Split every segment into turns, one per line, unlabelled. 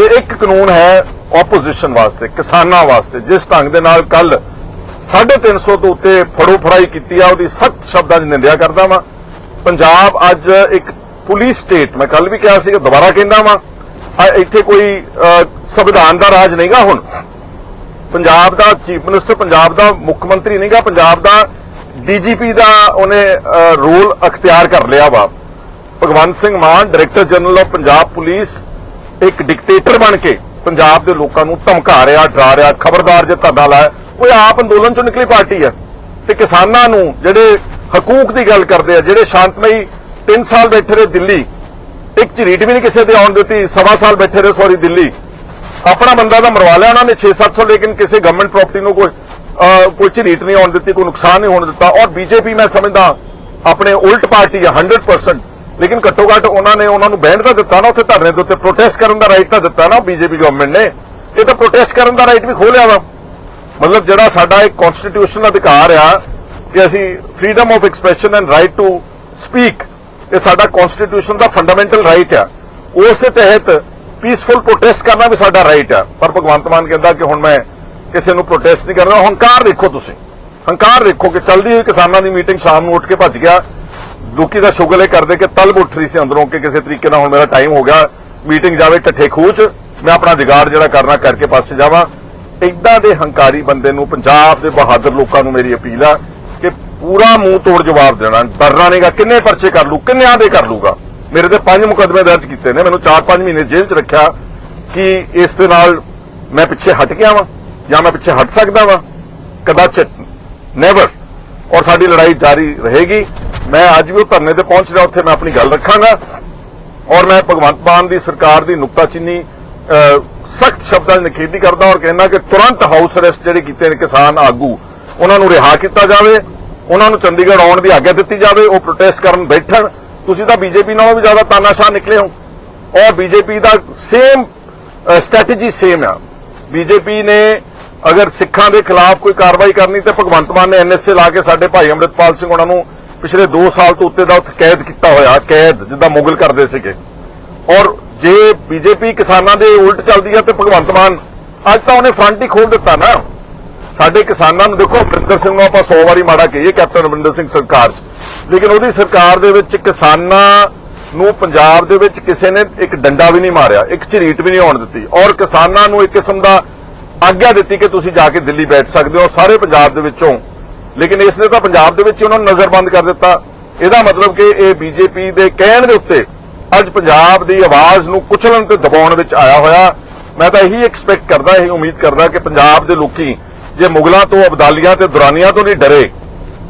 ਤੇ ਇੱਕ ਕਾਨੂੰਨ ਹੈ ਆਪੋਜੀਸ਼ਨ ਵਾਸਤੇ, ਕਿਸਾਨਾਂ ਵਾਸਤੇ, ਜਿਸ ਢੰਗ ਦੇ ਨਾਲ ਕੱਲ 350 ਤੋਂ ਉੱਤੇ ਫੜੋ ਫੜਾਈ ਕੀਤੀ ਆ, ਉਹਦੀ ਸਖਤ ਸ਼ਬਦਾਂ 'ਚ ਨਿੰਦਿਆ ਕਰਦਾ ਵਾਂ। ਪੰਜਾਬ ਅੱਜ ਇੱਕ ਪੁਲਿਸ ਸਟੇਟ ਮੈਂ ਕੱਲ ਵੀ ਕਿਹਾ ਸੀ ਦੁਬਾਰਾ ਕਹਿੰਦਾ ਵਾਂ ਇੱਥੇ ਕੋਈ ਸੰਵਿਧਾਨ ਦਾ ਰਾਜ ਨਹੀਂਗਾ ਹੁਣ। ਪੰਜਾਬ ਦਾ ਚੀਫ ਮਿਨਿਸਟਰ ਪੰਜਾਬ ਦਾ ਮੁੱਖ ਮੰਤਰੀ ਨਹੀਂਗਾ, ਪੰਜਾਬ ਦਾ ਡੀਜੀਪੀ ਦਾ ਉਹਨੇ ਰੋਲ ਅਖਤਿਆਰ ਕਰ ਲਿਆ ਵਾ। Bhagwant Singh Mann director general of Punjab police ਇੱਕ ਡਿਕਟੇਟਰ ਬਣ ਕੇ ਪੰਜਾਬ ਦੇ ਲੋਕਾਂ ਨੂੰ ਧਮਕਾ ਰਿਹਾ, ਡਰਾ ਰਿਹਾ, ਖਬਰਦਾਰ ਜੇ ਧਰਨਾ ਲਾਇਆ ਉਹ ਆਪ ਅੰਦੋਲਨ ਚੋਂ ਨਿਕਲੀ ਪਾਰਟੀ ਹੈ ਤੇ ਕਿਸਾਨਾਂ ਨੂੰ ਜਿਹੜੇ ਹਕੂਕ ਦੀ ਗੱਲ ਕਰਦੇ ਆ, ਜਿਹੜੇ ਸ਼ਾਂਤਮਈ 3 ਸਾਲ ਬੈਠੇ ਰਹੇ ਦਿੱਲੀ, ਇੱਕ ਝਰੀਟ ਵੀ ਨਹੀਂ ਕਿਸੇ ਦੇ ਆਉਣ ਦਿੱਤੀ, ਸਵਾ ਸਾਲ ਬੈਠੇ ਰਹੇ ਸੌਰੀ ਦਿੱਲੀ। ਆਪਣਾ ਬੰਦਾ ਤਾਂ ਮਰਵਾ ਲਿਆ ਉਹਨਾਂ ਨੇ 6-700 ਲੇਕਿਨ ਕਿਸੇ ਗਵਰਨਮੈਂਟ ਪ੍ਰਾਪਰਟੀ ਨੂੰ ਕੋਈ ਕੋਈ ਝਰੀਟ ਨਹੀਂ ਆਉਣ ਦਿੱਤੀ, ਕੋਈ ਨੁਕਸਾਨ ਨਹੀਂ ਹੋਣ ਦਿੱਤਾ। ਔਰ ਬੀਜੇਪੀ, ਮੈਂ ਸਮਝਦਾ, ਆਪਣੇ ਉਲਟ ਪਾਰਟੀ ਹੈ 100% ਲੇਕਿਨ ਘੱਟੋ ਘੱਟ ਉਹਨਾਂ ਨੇ ਉਹਨਾਂ ਨੂੰ ਬੈਂਡ ਤਾਂ ਦਿੱਤਾ ਨਾ, ਉੱਥੇ ਧਰਨੇ ਦੇ ਉੱਤੇ ਪ੍ਰੋਟੈਸਟ ਕਰਨ ਦਾ ਰਾਈਟ ਤਾਂ ਦਿੱਤਾ ਨਾ ਬੀਜੇਪੀ ਗਵਰਨਮੈਂਟ ਨੇ। ਇਹ ਤਾਂ ਪ੍ਰੋਟੈਸਟ ਕਰਨ ਦਾ ਰਾਈਟ ਵੀ ਖੋਲਿਆ ਵਾ। ਮਤਲਬ ਜਿਹੜਾ ਸਾਡਾ ਇੱਕ ਕਨਸਟੀਟਿਊਸ਼ਨਲ ਅਧਿਕਾਰ ਆ ਕਿ ਅਸੀਂ freedom of expression and right to speak ਇਹ ਸਾਡਾ ਕਨਸਟੀਟਿਊਸ਼ਨ ਦਾ ਫੰਡਾਮੈਂਟਲ ਰਾਈਟ ਆ। ਉਸ ਦੇ ਤਹਿਤ ਪੀਸਫੁਲ ਪ੍ਰੋਟੈਸਟ ਕਰਨਾ ਵੀ ਸਾਡਾ ਰਾਈਟ ਆ। ਪਰ ਭਗਵੰਤ ਮਾਨ ਕਹਿੰਦਾ ਕਿ ਹੁਣ ਮੈਂ ਕਿਸੇ ਨੂੰ ਪ੍ਰੋਟੈਸਟ ਨਹੀਂ ਕਰਨਾ। ਹੰਕਾਰ ਦੇਖੋ ਤੁਸੀਂ। ਹੰਕਾਰ ਦੇਖੋ ਕਿ ਚੱਲਦੀ ਹੋਈ ਕਿਸਾਨਾਂ ਦੀ ਮੀਟਿੰਗ ਸ਼ਾਮ ਨੂੰ ਉੱਠ ਕੇ ਭੱਜ ਗਿਆ। ਲੋਕੀ ਦਾ ਸ਼ੁਗਲ ਇਹ ਕਰਦੇ ਕਿ ਤਲਬ ਉੱਠ ਰਹੀ ਸੀ ਅੰਦਰੋਂ ਕਿ ਕਿਸੇ ਤਰੀਕੇ ਨਾਲ ਹੁਣ ਮੇਰਾ ਟਾਈਮ ਹੋ ਗਿਆ ਮੀਟਿੰਗ ਜਾਵੇ ਠੱਠੇ ਖੂਚ, ਮੈਂ ਆਪਣਾ ਜੁਗਾੜ ਜਿਹੜਾ ਕਰਨਾ ਕਰਕੇ ਪਾਸੇ ਜਾਵਾਂ। ਇਦਾਂ ਦੇ ਹੰਕਾਰੀ ਬੰਦੇ ਨੂੰ, ਪੰਜਾਬ ਦੇ ਬਹਾਦਰ ਲੋਕਾਂ ਨੂੰ ਮੇਰੀ ਅਪੀਲ ਆ ਕਿ ਪੂਰਾ ਮੂੰਹ ਤੋੜ ਜਵਾਬ ਦੇਣਾ। ਡਰਨਾ ਨਹੀਂਗਾ ਕਿੰਨੇ ਪਰਚੇ ਕਰ ਲੂ ਕਿੰਨਿਆਂ ਦੇ ਕਰ ਲੂਗਾ ਮੇਰੇ ਤੇ ਪੰਜ ਮੁਕੱਦਮੇ ਦਰਜ ਕੀਤੇ ਨੇ, ਮੈਨੂੰ 4-5 ਮਹੀਨੇ ਜੇਲ੍ਹ 'ਚ ਰੱਖਿਆ ਕਿ ਇਸ ਦੇ ਨਾਲ ਮੈਂ ਪਿੱਛੇ ਹਟ ਗਿਆ ਵਾਂ, ਜਾਂ ਮੈਂ ਪਿੱਛੇ ਹਟ ਸਕਦਾ ਵਾਂ। ਕਦਾਚਿਤ ਨੈਵਰ ਔਰ ਸਾਡੀ ਲੜਾਈ ਜਾਰੀ ਰਹੇਗੀ। ਮੈਂ ਅੱਜ ਵੀ ਉਹ ਧਰਨੇ ਤੇ ਪਹੁੰਚ ਰਿਹਾ, ਉੱਥੇ ਮੈਂ ਆਪਣੀ ਗੱਲ ਰੱਖਾਂਗਾ। ਔਰ ਮੈਂ ਭਗਵੰਤ ਮਾਨ ਦੀ ਸਰਕਾਰ ਦੀ ਨੁਕਤਾਚੀਨੀ ਸਖਤ ਸ਼ਬਦਾਂ 'ਚ ਨਿਖੇਧੀ ਕਰਦਾ ਔਰ ਕਹਿੰਦਾ ਕਿ ਤੁਰੰਤ ਹਾਊਸ ਅਰੈਸਟ ਜਿਹੜੇ ਕੀਤੇ ਨੇ ਕਿਸਾਨ ਆਗੂ, ਉਹਨਾਂ ਨੂੰ ਰਿਹਾ ਕੀਤਾ ਜਾਵੇ, ਉਹਨਾਂ ਨੂੰ ਚੰਡੀਗੜ੍ਹ ਆਉਣ ਦੀ ਆਗਿਆ ਦਿੱਤੀ ਜਾਵੇ, ਉਹ ਪ੍ਰੋਟੈਸਟ ਕਰਨ ਬੈਠਣ। ਤੁਸੀਂ ਤਾਂ ਬੀਜੇਪੀ ਨਾਲੋਂ ਵੀ ਜ਼ਿਆਦਾ ਤਾਨਾਸ਼ਾਹ ਨਿਕਲੇ ਹੋ। ਔਰ ਬੀਜੇਪੀ ਦਾ ਸੇਮ ਸਟ੍ਰੈਟਜੀ ਸੇਮ ਆ। ਬੀਜੇਪੀ ਨੇ ਅਗਰ ਸਿੱਖਾਂ ਦੇ ਖਿਲਾਫ ਕੋਈ ਕਾਰਵਾਈ ਕਰਨੀ, ਤੇ ਭਗਵੰਤ ਮਾਨ ਨੇ ਐਨਐਸਏ ਲਾ ਕੇ ਸਾਡੇ ਭਾਈ ਅੰਮ੍ਰਿਤਪਾਲ ਸਿੰਘ ਉਹਨਾਂ ਨੂੰ ਪਿਛਲੇ 2 ਸਾਲ ਤੋਂ ਉੱਤੇ ਦਾ ਉੱਥੇ ਕੈਦ ਕੀਤਾ ਹੋਇਆ, ਕੈਦ ਜਿੱਦਾਂ ਮੁਗਲ ਕਰਦੇ ਸੀਗੇ। ਔਰ ਜੇ ਬੀਜੇਪੀ ਕਿਸਾਨਾਂ ਦੇ ਉਲਟ ਚੱਲਦੀ ਹੈ ਤੇ ਭਗਵੰਤ ਮਾਨ, ਅੱਜ ਤਾਂ ਉਹਨੇ ਫਰੰਟ ਹੀ ਖੋਲ ਦਿੱਤਾ ਨਾ। ਸਾਡੇ ਕਿਸਾਨਾਂ ਨੂੰ ਦੇਖੋ, ਅਮਰਿੰਦਰ ਸਿੰਘ ਨੂੰ ਆਪਾਂ 100 ਵਾਰੀ ਮਾੜਾ ਕਹੀਏ, ਕੈਪਟਨ ਅਮਰਿੰਦਰ ਸਿੰਘ ਸਰਕਾਰ 'ਚ। ਲੇਕਿਨ ਉਹਦੀ ਸਰਕਾਰ ਦੇ ਵਿੱਚ ਕਿਸਾਨਾਂ ਨੂੰ ਪੰਜਾਬ ਦੇ ਵਿੱਚ ਕਿਸੇ ਨੇ ਇੱਕ ਡੰਡਾ ਵੀ ਨਹੀਂ ਮਾਰਿਆ, ਇੱਕ ਝਰੀਟ ਵੀ ਨਹੀਂ ਆਉਣ ਦਿੱਤੀ। ਔਰ ਕਿਸਾਨਾਂ ਨੂੰ ਇੱਕ ਕਿਸਮ ਦਾ ਆਗਿਆ ਦਿੱਤੀ ਕਿ ਤੁਸੀਂ ਜਾ ਕੇ ਦਿੱਲੀ ਬੈਠ ਸਕਦੇ ਹੋ। ਸਾਰੇ ਪੰਜਾਬ ਦੇ ਵਿੱਚੋਂ ਲੇਕਿਨ ਇਸ ਨੇ ਤਾਂ ਪੰਜਾਬ ਦੇ ਵਿੱਚ ਹੀ ਉਹਨਾਂ ਨੂੰ ਨਜ਼ਰਬੰਦ ਕਰ ਦਿੱਤਾ। ਇਹਦਾ ਮਤਲਬ ਕਿ ਇਹ ਬੀਜੇਪੀ ਦੇ ਕਹਿਣ ਦੇ ਉੱਤੇ ਅੱਜ ਪੰਜਾਬ ਦੀ ਆਵਾਜ਼ ਨੂੰ ਕੁਚਲਣ ਤੇ ਦਬਾਉਣ ਵਿੱਚ ਆਇਆ ਹੋਇਆ। ਮੈਂ ਤਾਂ ਇਹੀ ਐਕਸਪੈਕਟ ਕਰਦਾ, ਇਹੀ ਉਮੀਦ ਕਰਦਾ ਕਿ ਪੰਜਾਬ ਦੇ ਲੋਕੀ ਜੇ ਮੁਗਲਾਂ ਤੋਂ, ਅਬਦਾਲੀਆਂ ਤੇ ਦੁਰਾਨੀਆਂ ਤੋਂ ਨਹੀਂ ਡਰੇ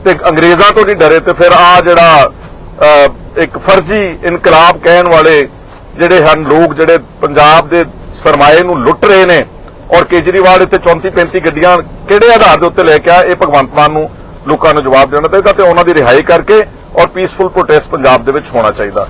ਤੇ ਅੰਗਰੇਜ਼ਾਂ ਤੋਂ ਨਹੀਂ ਡਰੇ ਤੇ ਫਿਰ ਆ ਜਿਹੜਾ ਇੱਕ ਫਰਜ਼ੀ ਇਨਕਲਾਬ ਕਹਿਣ ਵਾਲੇ ਜਿਹੜੇ ਹਨ, ਲੋਕ ਜਿਹੜੇ ਪੰਜਾਬ ਦੇ ਸਰਮਾਏ ਨੂੰ ਲੁੱਟ ਰਹੇ ਨੇ ਔਰ ਕੇਜਰੀਵਾਲ ਇੱਥੇ 34 35 ਗੱਡੀਆਂ ਕਿਹੜੇ ਆਧਾਰ ਦੇ ਉੱਤੇ ਲੈ ਕੇ ਆ ਇਹ ਭਗਵੰਤ ਮਾਨ ਨੂੰ ਲੋਕਾਂ ਨੂੰ ਜਵਾਬ ਦੇਣਾ ਚਾਹੀਦਾ ਤੇ ਉਹਨਾਂ ਦੀ ਰਿਹਾਈ ਕਰਕੇ ਔਰ ਪੀਸਫੁਲ ਪ੍ਰੋਟੈਸਟ ਪੰਜਾਬ ਦੇ ਵਿੱਚ ਹੋਣਾ ਚਾਹੀਦਾ।